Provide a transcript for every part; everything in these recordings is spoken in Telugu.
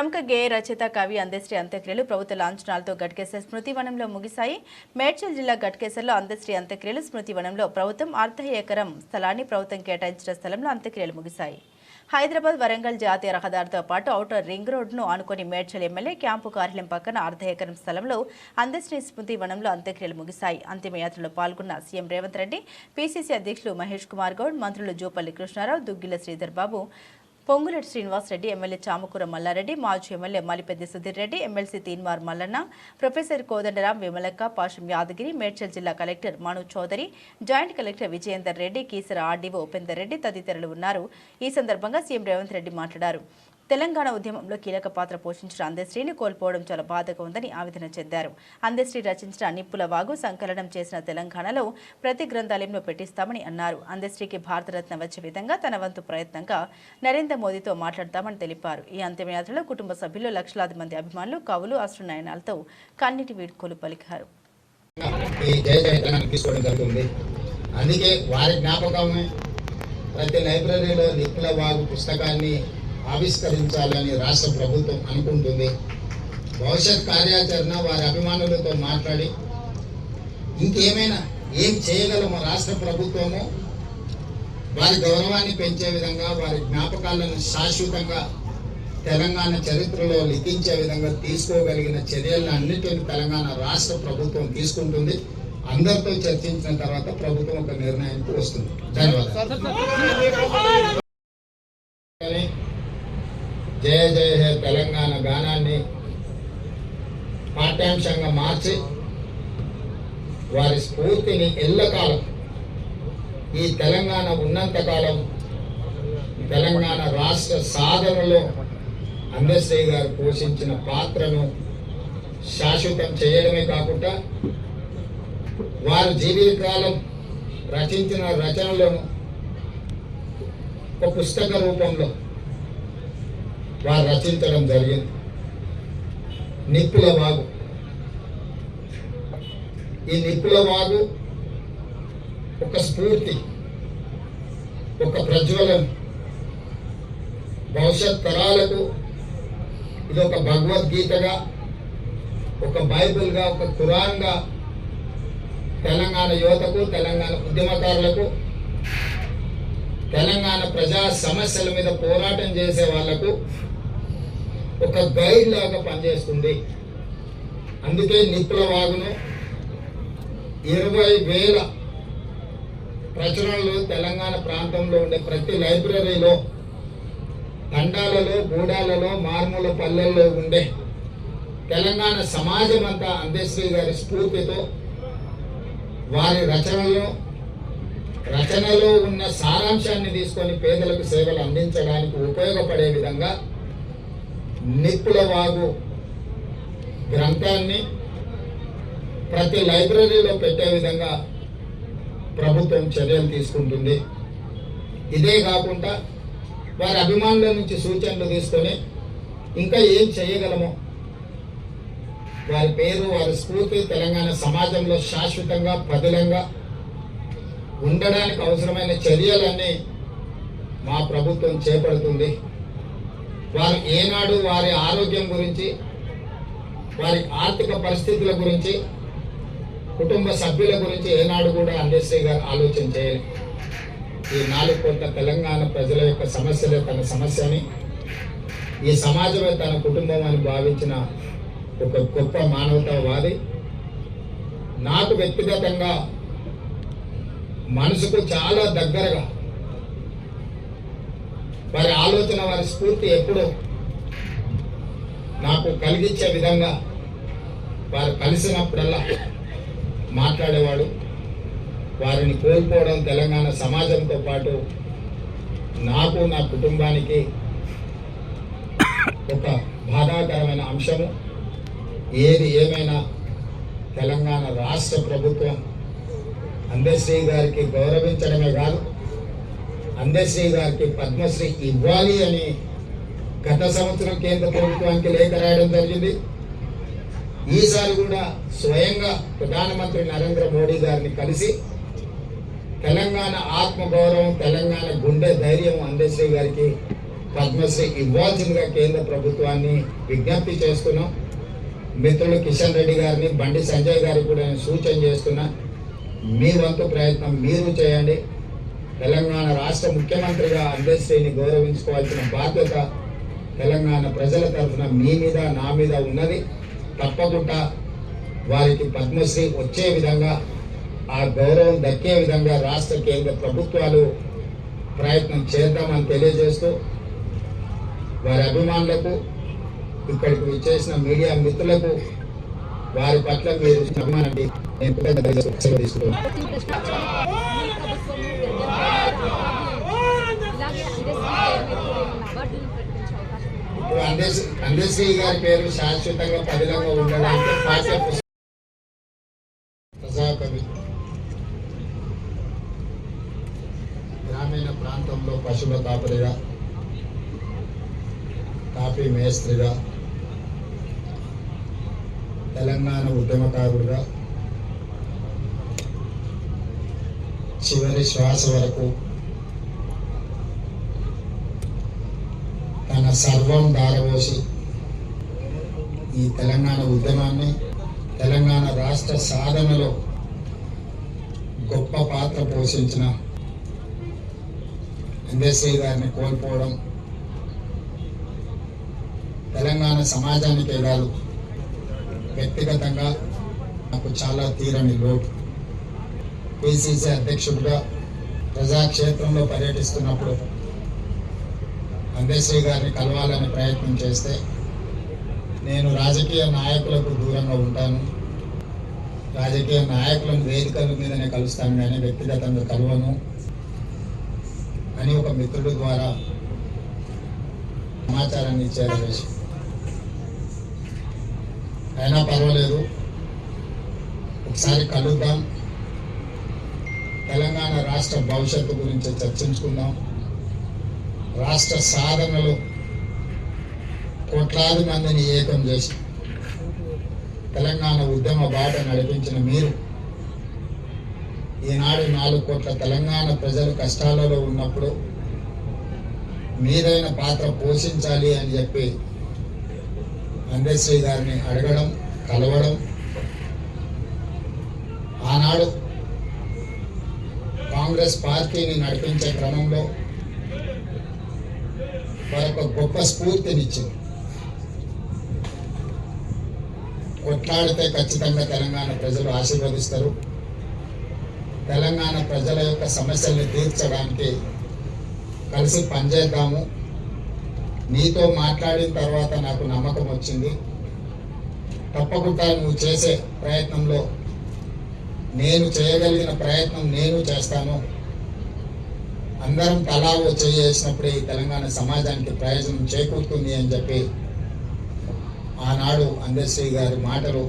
ప్రముఖ గేయ రచయిత కవి అందశ్రీ అంత్యక్రియలు ప్రభుత్వ లాంఛనాలతో గట్కేసర్ స్మృతి వనంలో ముగిశాయి. మేడ్చల్ జిల్లా గట్కేసర్లో అందశ్రీ అంత్యక్రియలు స్మృతి వనంలో ప్రభుత్వం అర్ధ ఎకరం స్థలాన్ని ప్రభుత్వం కేటాయించిన స్థలంలో అంత్యక్రియలు ముగిశాయి. హైదరాబాద్ వరంగల్ జాతీయ రహదారితో పాటు ఔటర్ రింగ్ రోడ్ను ఆనుకొని మేడ్చల్ ఎమ్మెల్యే క్యాంపు కార్యాలయం పక్కన అర్ధ ఎకరం స్థలంలో అందశ్రీ స్మృతి వనంలో అంత్యక్రియలు ముగిశాయి. అంతిమయాత్రలో పాల్గొన్న సీఎం రేవంత్ రెడ్డి పీసీసీ అధ్యక్షులు మహేష్ కుమార్ గౌడ్ మంత్రులు జూపల్లి కృష్ణారావు దుగ్గిల శ్రీధర్ బాబు పొంగులెట్టి శ్రీనివాసరెడ్డి ఎమ్మెల్యే చామకూర మల్లారెడ్డి మాజీ MLA Malipeddi Sudheer Reddy MLC Teenmar Mallanna professor Kodandaram Vimalakka Pasham Yadagiri Medchal జిల్లా collector Manu Chowdary joint collector Vijayender Reddy Keesara RDO Upender Reddy తదితరులు ఉన్నారు. ఈ సందర్భంగా సీఎం రేవంత్ రెడ్డి మాట్లాడారు. తెలంగాణ ఉద్యమంలో కీలక పాత్ర పోషించిన అందశ్రీని కోల్పోవడం చాలా బాధగా ఉందని ఆవేదన చెందారు. అందశ్రీ రచించిన నిప్పుల వాగు సంకలనం చేసిన తెలంగాణలో ప్రతి గ్రంథాలయంలో పెట్టిస్తామని అన్నారు. అందశ్రీకి భారతరత్న వచ్చే విధంగా తన వంతు ప్రయత్నంగా నరేంద్ర మోదీతో మాట్లాడతామని తెలిపారు. ఈ అంత్యయాత్రలో కుటుంబ సభ్యులు లక్షలాది మంది అభిమానులు కవులు అశ్రునయనాలతో కన్నీటి వీడ్కోలు పలికారు. ఈ జయ జయతనాన్ని తీసుకోవడం జరుగుతుంది. అందుకే వారి జ్ఞాపకమే ప్రతి లైబ్రరీలో నిప్పుల వాగు పుస్తకాన్ని ఆవిష్కరించాలని రాష్ట్ర ప్రభుత్వం అనుకుంటుంది. భవిష్యత్ కార్యాచరణ వారి అభిమానులతో మాట్లాడి ఇంకేమైనా ఏం చేయగలమో రాష్ట్ర ప్రభుత్వము వారి గౌరవాన్ని పెంచే విధంగా వారి జ్ఞాపకాలను శాశ్వతంగా తెలంగాణ చరిత్రలో లిఖించే విధంగా తీసుకోగలిగిన చర్యలను అన్నిటిని తెలంగాణ రాష్ట్ర ప్రభుత్వం తీసుకుంటుంది. అందరితో చర్చించిన తర్వాత ప్రభుత్వం ఒక నిర్ణయానికి వస్తుంది. ధన్యవాదాలు. జయ జయ హే తెలంగాణ గానాన్ని పాఠ్యాంశంగా మార్చి వారి స్ఫూర్తిని ఎల్లకాలం ఈ తెలంగాణ ఉన్నంతకాలం తెలంగాణ రాష్ట్ర సాధనలో అందశ్రీ గారు పోషించిన పాత్రను శాశ్వతం చేయడమే కాకుండా వారి జీవితకాలం రచించిన రచనలను ఒక పుస్తక రూపంలో వారు రచించడం జరిగింది. నిప్పుల వాగు. ఈ నిప్పుల వాగు ఒక స్ఫూర్తి ఒక ప్రజ్వలం భవిష్యత్ తరాలకు ఇది ఒక భగవద్గీతగా ఒక బైబిల్గా ఒక ఖురాన్గా తెలంగాణ యువతకు తెలంగాణ ఉద్యమకారులకు తెలంగాణ ప్రజా సమస్యల మీద పోరాటం చేసే వాళ్ళకు ఒక గైడ్ లాగా పనిచేస్తుంది. అందుకే నిప్పుల వాగును. ఇరవై వేల ప్రచురణలు తెలంగాణ ప్రాంతంలో ఉండే ప్రతి లైబ్రరీలో తండాలలో గూడాలలో మార్మూల పల్లెల్లో ఉండే తెలంగాణ సమాజం అంతా అందశ్రీ గారి స్ఫూర్తితో వారి రచనలో రచనలో ఉన్న సారాంశాన్ని తీసుకొని పేదలకు సేవలు అందించడానికి ఉపయోగపడే విధంగా నిప్పుల వాగు గ్రంథాన్ని ప్రతి లైబ్రరీలో పెట్టే విధంగా ప్రభుత్వం చర్యలు తీసుకుంటుంది. ఇదే కాకుండా వారి అభిమానుల నుంచి సూచనలు తీసుకొని ఇంకా ఏం చేయగలమో వారి పేరు వారి స్ఫూర్తి తెలంగాణ సమాజంలో శాశ్వతంగా పదిలంగా ఉండడానికి అవసరమైన చర్యలన్నీ మా ప్రభుత్వం చేపడుతుంది. వారు ఏనాడు వారి ఆరోగ్యం గురించి వారి ఆర్థిక పరిస్థితుల గురించి కుటుంబ సభ్యుల గురించి ఏనాడు కూడా అందేశ్రీ గారు ఆలోచన ఈ నాలుగు కోట్ల తెలంగాణ ప్రజల యొక్క సమస్యలే తన సమస్య అని ఈ సమాజమే తన కుటుంబం అని భావించిన ఒక గొప్ప మానవతావాది నాకు వ్యక్తిగతంగా మనసుకు చాలా దగ్గరగా వారి ఆలోచన వారి స్ఫూర్తి ఎప్పుడూ నాకు కలిగించే విధంగా వారు కలిసినప్పుడల్లా మాట్లాడేవాడు. వారిని కోల్పోవడం తెలంగాణ సమాజంతో పాటు నాకు నా కుటుంబానికి ఒక బాధాకరమైన అంశము. ఏది ఏమైనా తెలంగాణ రాష్ట్ర ప్రభుత్వం అందశ్రీ గారికి గౌరవించడమే కాదు అందశ్రీ గారికి పద్మశ్రీ ఇవ్వాలి అని గత సంవత్సరం కేంద్ర ప్రభుత్వానికి లేఖ రాయడం జరిగింది. ఈసారి కూడా స్వయంగా ప్రధానమంత్రి నరేంద్ర మోడీ గారిని కలిసి తెలంగాణ ఆత్మగౌరవం తెలంగాణ గుండె ధైర్యం అందశ్రీ గారికి పద్మశ్రీ ఇవ్వాల్సిందిగా కేంద్ర ప్రభుత్వాన్ని విజ్ఞప్తి చేస్తున్నాం. మిత్రులు కిషన్ రెడ్డి గారిని బండి సంజయ్ గారికి కూడా నేను సూచన చేస్తున్నా. మీ వంతు ప్రయత్నం మీరు చేయండి. తెలంగాణ రాష్ట్ర ముఖ్యమంత్రిగా అందశ్రీని గౌరవించుకోవాల్సిన బాధ్యత తెలంగాణ ప్రజల తరఫున మీ మీద నా మీద ఉన్నది. తప్పకుండా వారికి పద్మశ్రీ వచ్చే విధంగా ఆ గౌరవం దక్కే విధంగా రాష్ట్ర కేంద్ర ప్రభుత్వాలు ప్రయత్నం చేద్దామని తెలియజేస్తూ వారి అభిమానులకు ఇక్కడికి విచ్చేసిన మీడియా మిత్రులకు వారి పట్ల మీరు అభిమానాన్ని నేను కృతజ్ఞతలు ఇప్పుడు గారి పేరు శాశ్వతంగా పదిలంగా ఉండడానికి పాఠ్య ప్రజాకవి గ్రామీణ ప్రాంతంలో పశువుల కాపరిగా కాఫీ మేస్త్రిగా తెలంగాణ ఉద్యమకారుడుగా చివరి శ్వాస వరకు తన సర్వం దారబోసి ఈ తెలంగాణ ఉద్యమాన్ని తెలంగాణ రాష్ట్ర సాధనలో గొప్ప పాత్ర పోషించిన అందశ్రీ గారిని కోల్పోవడం తెలంగాణ సమాజానికే కాదు వ్యక్తిగతంగా నాకు చాలా తీరని లోటు. పిసిసి అధ్యక్షుడిగా ప్రజాక్షేత్రంలో పర్యటిస్తున్నప్పుడు అందశ్రీ గారిని కలవాలని ప్రయత్నం చేస్తే నేను రాజకీయ నాయకులకు దూరంగా ఉంటాను. రాజకీయ నాయకులను వేదికల మీదనే కలుస్తాను కానీ వ్యక్తిగతంగా కలవను అని ఒక మిత్రుడు ద్వారా సమాచారాన్ని ఇచ్చారు రమేష్ అయినా పర్వాలేదు. ఒకసారి కలుద్దాం. తెలంగాణ రాష్ట్ర భవిష్యత్తు గురించి చర్చించుకుందాం. రాష్ట్ర సాధనలు కోట్లాది మందిని ఏకం చేసి తెలంగాణ ఉద్యమ బాట నడిపించిన మీరు ఈనాడు నాలుగు కోట్ల తెలంగాణ ప్రజలు కష్టాలలో ఉన్నప్పుడు మీరైన పాత్ర పోషించాలి అని చెప్పి అందశ్రీ గారిని అడగడం కలవడం. ఆనాడు కాంగ్రెస్ పార్టీని నడిపించే క్రమంలో వారొక గొప్ప స్ఫూర్తినిచ్చింది. కొట్లాడితే ఖచ్చితంగా తెలంగాణ ప్రజలు ఆశీర్వదిస్తారు. తెలంగాణ ప్రజల యొక్క సమస్యల్ని తీర్చడానికి కలిసి పనిచేద్దాము. నీతో మాట్లాడిన తర్వాత నాకు నమ్మకం వచ్చింది. తప్పకుండా నువ్వు చేసే ప్రయత్నంలో నేను చేయగలిగిన ప్రయత్నం నేను చేస్తాను. అందరం తలా ఓ చేసినప్పుడే ఈ తెలంగాణ సమాజానికి ప్రయోజనం చేకూరుతుంది అని చెప్పి ఆనాడు అందశ్రీ గారి మాటలు.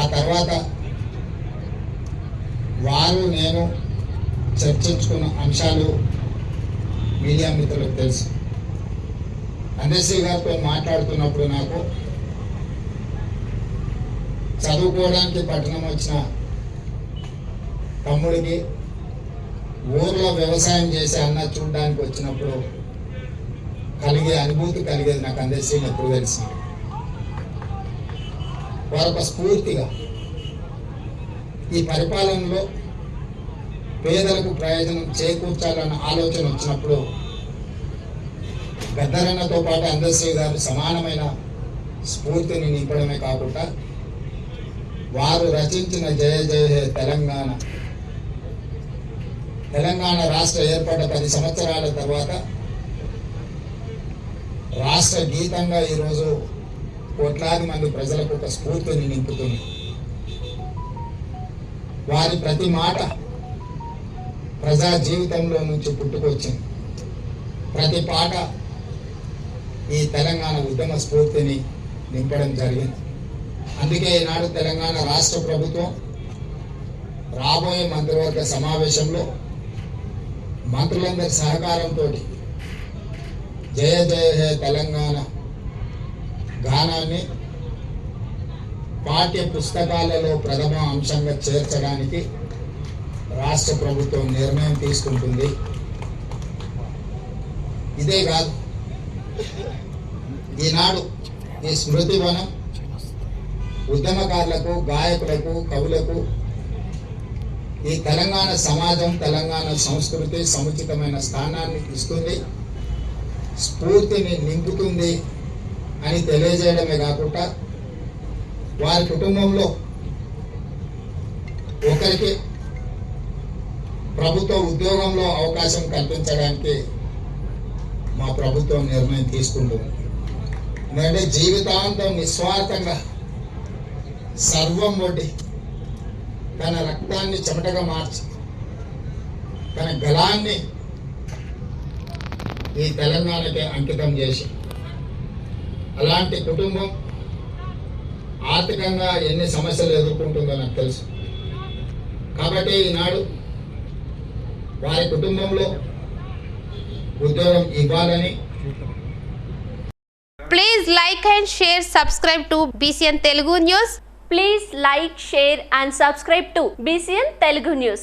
ఆ తర్వాత వారు నేను చర్చించుకున్న అంశాలు మీడియా మిత్రులకు తెలుసు. అందశ్రీ గారితో మాట్లాడుతున్నప్పుడు నాకు చదువుకోవడానికి పట్టణం వచ్చిన తమ్ముడికి ఊర్లో వ్యవసాయం చేసే అన్న చూడడానికి వచ్చినప్పుడు కలిగే అనుభూతి కలిగేది నాకు అందశ్రీని ఎప్పుడు తెలిసిన వారొక స్ఫూర్తిగా ఈ పరిపాలనలో పేదలకు ప్రయోజనం చేకూర్చాలన్న ఆలోచన వచ్చినప్పుడు గద్దరన్నతో పాటు అందశ్రీ గారు సమానమైన స్ఫూర్తిని నింపడమే కాకుండా వారు రచించిన జయ జయ హే తెలంగాణ. తెలంగాణ రాష్ట్ర ఏర్పడ్డ పది సంవత్సరాల తర్వాత రాష్ట్ర గీతంగా ఈరోజు కోట్లాది మంది ప్రజలకు ఒక స్ఫూర్తిని నింపుతుంది. వారి ప్రతి మాట ప్రజా జీవితంలో నుంచి పుట్టుకొచ్చింది. ప్రతి పాట ఈ తెలంగాణ ఉద్యమ స్ఫూర్తిని నింపడం జరిగింది. అందుకే ఈనాడు తెలంగాణ రాష్ట్ర ప్రభుత్వం రాబోయే మంత్రివర్గ సమావేశంలో మంత్రులందరి సహకారంతో జయ జయ జయ తెలంగాణ గానాన్ని పాఠ్య పుస్తకాలలో ప్రథమ అంశంగా చేర్చడానికి రాష్ట్ర ప్రభుత్వం నిర్ణయం తీసుకుంటుంది. ఇదే కాదు ఈనాడు ఈ స్మృతి వనం ఉద్యమకారులకు గాయకులకు కవులకు ఈ తెలంగాణ సమాజం తెలంగాణ సంస్కృతి సముచితమైన స్థానాన్ని ఇస్తుంది స్ఫూర్తిని నింపుతుంది అని తెలియజేయడమే కాకుండా వారి కుటుంబంలో ఒకరికి ప్రభుత్వ ఉద్యోగంలో అవకాశం కల్పించడానికి మా ప్రభుత్వం నిర్ణయం తీసుకుంటుంది. ఎందుకంటే జీవితాంతం నిస్వార్థంగా సర్వం వడ్డి తన రక్తాన్ని చెమటగా మార్చి తన గలాన్ని ఈ తెలంగాణకి అంకితం చేసి అలాంటి కుటుంబం ఆర్థికంగా ఎన్ని సమస్యలు ఎదుర్కొంటుందో నాకు తెలుసు. కాబట్టి ఈనాడు వారి కుటుంబంలో ఉద్యోగం ఇవ్వాలని Please like and share, subscribe to BCN Telugu News. Please like share and subscribe to BCN Telugu news